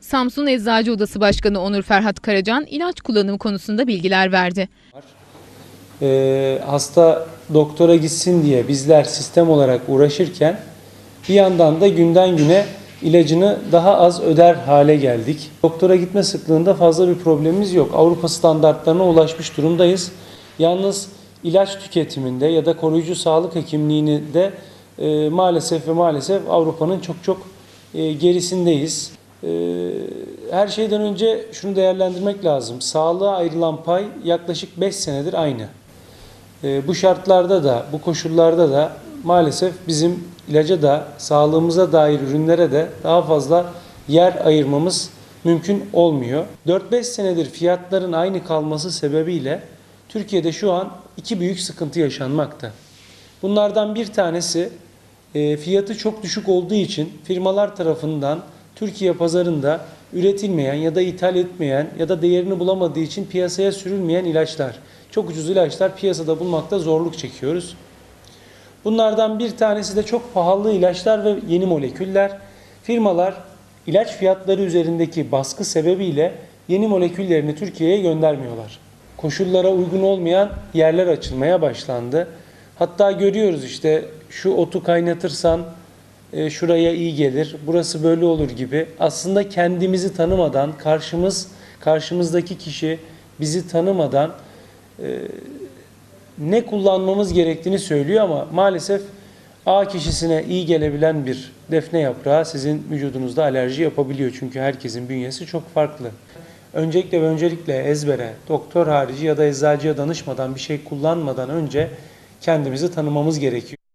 Samsun Eczacı Odası Başkanı Onur Ferhat Karacan ilaç kullanımı konusunda bilgiler verdi. Ee, hasta doktora gitsin diye bizler sistem olarak uğraşırken bir yandan da günden güne ilacını daha az öder hale geldik. Doktora gitme sıklığında fazla bir problemimiz yok. Avrupa standartlarına ulaşmış durumdayız. Yalnız ilaç tüketiminde ya da koruyucu sağlık hekimliğini de e, maalesef ve maalesef Avrupa'nın çok çok e, gerisindeyiz. E, her şeyden önce şunu değerlendirmek lazım. Sağlığa ayrılan pay yaklaşık 5 senedir aynı. E, bu şartlarda da, bu koşullarda da maalesef bizim ilaca da, sağlığımıza dair ürünlere de daha fazla yer ayırmamız mümkün olmuyor. 4-5 senedir fiyatların aynı kalması sebebiyle Türkiye'de şu an iki büyük sıkıntı yaşanmakta. Bunlardan bir tanesi e, fiyatı çok düşük olduğu için firmalar tarafından Türkiye pazarında üretilmeyen ya da ithal etmeyen ya da değerini bulamadığı için piyasaya sürülmeyen ilaçlar. Çok ucuz ilaçlar piyasada bulmakta zorluk çekiyoruz. Bunlardan bir tanesi de çok pahalı ilaçlar ve yeni moleküller. Firmalar ilaç fiyatları üzerindeki baskı sebebiyle yeni moleküllerini Türkiye'ye göndermiyorlar. Koşullara uygun olmayan yerler açılmaya başlandı. Hatta görüyoruz işte şu otu kaynatırsan e, şuraya iyi gelir, burası böyle olur gibi. Aslında kendimizi tanımadan, karşımız karşımızdaki kişi bizi tanımadan e, ne kullanmamız gerektiğini söylüyor ama maalesef A kişisine iyi gelebilen bir defne yaprağı sizin vücudunuzda alerji yapabiliyor. Çünkü herkesin bünyesi çok farklı. Öncelikle ve öncelikle ezbere, doktor harici ya da eczacıya danışmadan bir şey kullanmadan önce kendimizi tanımamız gerekiyor.